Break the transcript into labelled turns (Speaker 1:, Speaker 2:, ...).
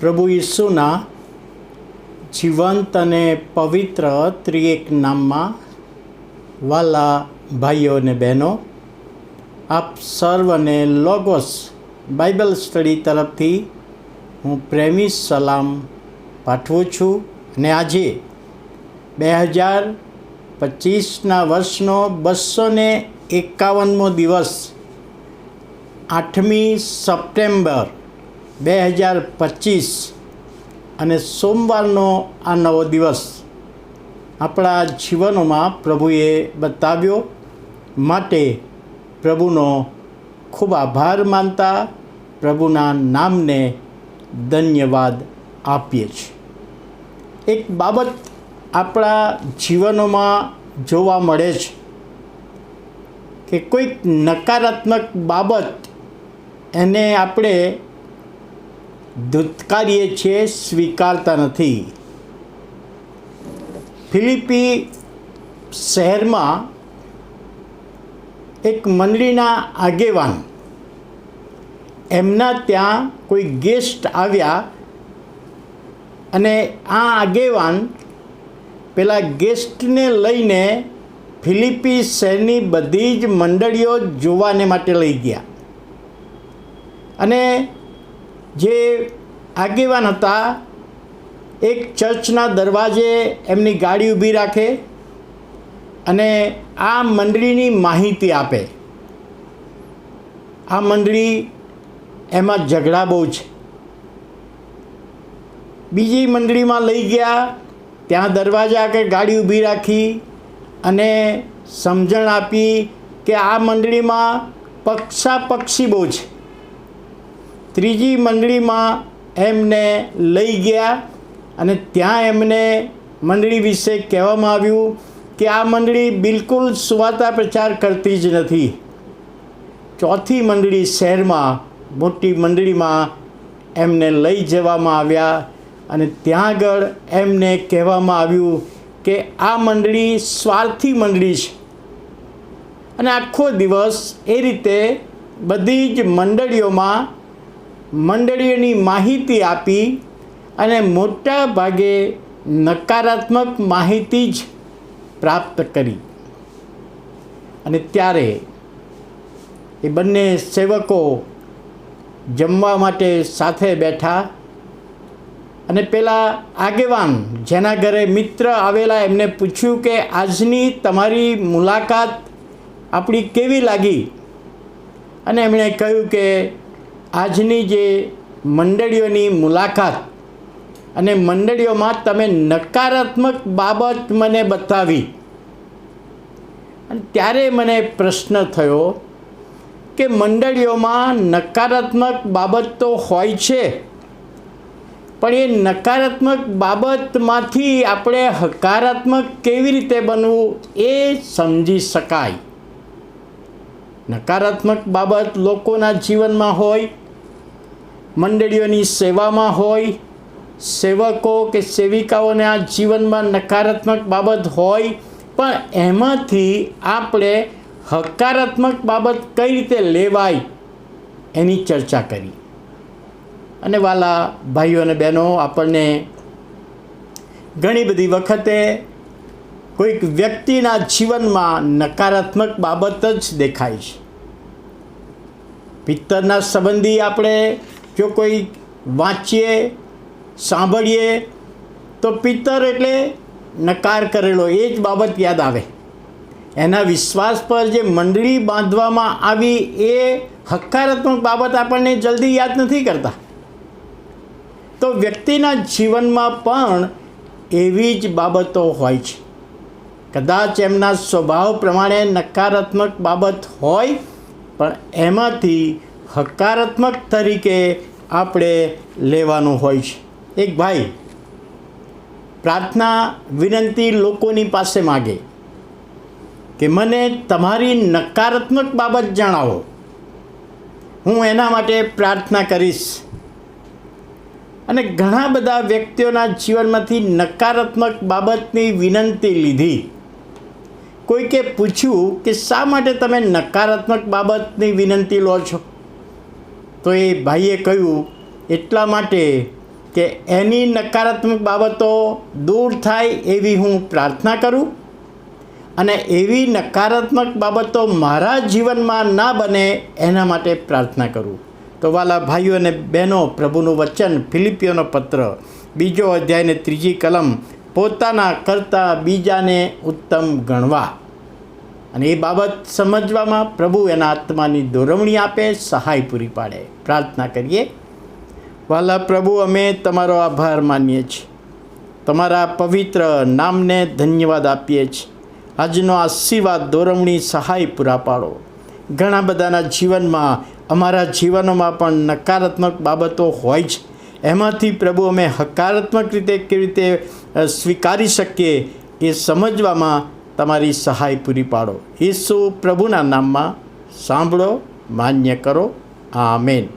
Speaker 1: પ્રભુ ઈસુના જીવંત અને પવિત્ર ત્રિએક નામમાં વાલા ભાઈઓ અને બહેનો, આપ સર્વને લોગોસ બાઇબલ સ્ટડી તરફથી હું પ્રેમી સલામ પાઠવું છું અને આજે બે હજાર પચીસના વર્ષનો બસો ને એકાવનમો દિવસ આઠમી સપ્ટેમ્બર બે હજાર પચીસ અને સોમવારનો આ નવો દિવસ આપણા જીવનોમાં પ્રભુએ બતાવ્યો માટે પ્રભુનો ખૂબ આભાર માનતા પ્રભુના નામને ધન્યવાદ આપીએ છીએ. એક બાબત આપણા જીવનોમાં જોવા મળે છે કે કોઈક નકારાત્મક બાબત એને આપણે ધુત્કારીએ છીએ સ્વીકારતા નથી. ફિલિપી શહેરમાં એક મંડળીના આગેવાન. એમના ત્યાં કોઈ ગેસ્ટ આવ્યા અને આ આગેવાન પેલા ગેસ્ટને લઈને ફિલિપી શહેરની બધી જ મંડળીઓ જોવાને માટે લઈ ગયા. અને જે આગેવાન હતા, એક ચર્ચના દરવાજે એમની ગાડી ઊભી રાખે અને આ મંડળીની માહિતી આપે. આ મંડળી એમાં ઝઘડા બહુ છે. બીજી મંડળીમાં લઈ ગયા, ત્યાં દરવાજા આગળ ગાડી ઊભી રાખી અને સમજણ આપી કે આ મંડળીમાં પક્ષા પક્ષી બહુ છે. ત્રીજી મંડળીમાં એમને લઈ ગયા અને ત્યાં એમને મંડળી વિશે કહેવામાં આવ્યું કે આ મંડળી બિલકુલ સુવાતા પ્રચાર કરતી જ નથી. ચોથી મંડળી શહેરમાં, મોટી મંડળીમાં એમને લઈ જવામાં આવ્યા અને ત્યાં આગળ એમને કહેવામાં આવ્યું કે આ મંડળી સ્વાર્થી મંડળી છે. અને આખો દિવસ એ રીતે બધી જ મંડળીઓમાં મંડળીઓની માહિતી આપી અને મોટા ભાગે નકારાત્મક માહિતી જ પ્રાપ્ત કરી. અને ત્યારે એ બંને સેવકો જમવા માટે સાથે બેઠા અને પેલા આગેવાન જેના ઘરે મિત્ર આવેલા એમને પૂછ્યું કે, આજની તમારી મુલાકાત આપણી કેવી લાગી? અને એમણે કહ્યું કે આજની જે મંડળીઓની મુલાકાત અને મંડળીઓમાં તમે નકારાત્મક બાબત મને બતાવી. અને ત્યારે મને પ્રશ્ન થયો કે મંડળીઓમાં નકારાત્મક બાબત તો હોય છે, પણ એ નકારાત્મક બાબતમાંથી આપણે હકારાત્મક કેવી રીતે બનવું એ સમજી શકાય. નકારાત્મક બાબત લોકોના જીવનમાં હોય, મંડળીઓની સેવામાં હોય, સેવકો કે સેવિકાઓના જીવનમાં નકારાત્મક બાબત હોય, પણ એમાંથી આપણે હકારાત્મક બાબત કઈ રીતે લેવાય એની ચર્ચા કરી. અને વાલા ભાઈઓ અને બહેનો, આપણને ઘણી બધી વખતે કોઈક વ્યક્તિના જીવનમાં નકારાત્મક બાબત જ દેખાય છે. પિત્તરના સંબંધી આપણે જો કોઈ વાંચીએ, સાંભળીએ, તો પિત્તર એટલે નકાર કરેલો, એ જ બાબત યાદ આવે. એના વિશ્વાસ પર જે મંડળી બાંધવામાં આવી, એ હકારાત્મક બાબત આપણને જલ્દી યાદ નથી કરતા. તો વ્યક્તિના જીવનમાં પણ એવી જ બાબતો હોય છે. કદાચ એમના સ્વભાવ પ્રમાણે નકારાત્મક બાબત હોય, પણ એમાંથી હકારાત્મક તરીકે આપણે લેવાનું હોય છે. એક ભાઈ પ્રાર્થના વિનંતી લોકોની પાસે માગે કે મને તમારી નકારાત્મક બાબત જણાવો. હું એના માટે પ્રાર્થના કરીશ. અને ઘણા બધા વ્યક્તિઓના જીવનમાંથી નકારાત્મક બાબતની વિનંતી લીધી. કોઈકે પૂછ્યું કે શા માટે તમે નકારાત્મક બાબતની વિનંતી લો છો? તો એ ભાઈએ કહ્યું, એટલા માટે કે એની નકારાત્મક બાબતો દૂર થાય એવી હું પ્રાર્થના કરું અને એવી નકારાત્મક બાબતો મારા જીવનમાં ના બને એના માટે પ્રાર્થના કરું. તો વાલા ભાઈઓ અને બહેનો, પ્રભુનું વચન, ફિલિપિયોનો પત્ર, બીજો અધ્યાયને ત્રીજી કલમ, પોતાના કરતાં બીજાને ઉત્તમ ગણવા. અને એ બાબત સમજવામાં પ્રભુ એના આત્માની દોરવણી આપે, સહાય પૂરી પાડે. પ્રાર્થના કરીએ. વાલા પ્રભુ, અમે તમારો આભાર માનીએ છીએ. તમારા પવિત્ર નામને ધન્યવાદ આપીએ છીએ. આજનો આશીર્વાદ, દોરવણી, સહાય પૂરા પાડો. ઘણા બધાના જીવનમાં, અમારા જીવનોમાં પણ નકારાત્મક બાબતો હોય છે. એમાંથી પ્રભુ, અમે હકારાત્મક રીતે કેવી રીતે સ્વીકારી શકીએ એ સમજવામાં તમારી સહાય પૂરી પાડો. ઈસુ પ્રભુના નામમાં સાંભળો માન્ય કરો. આમેન.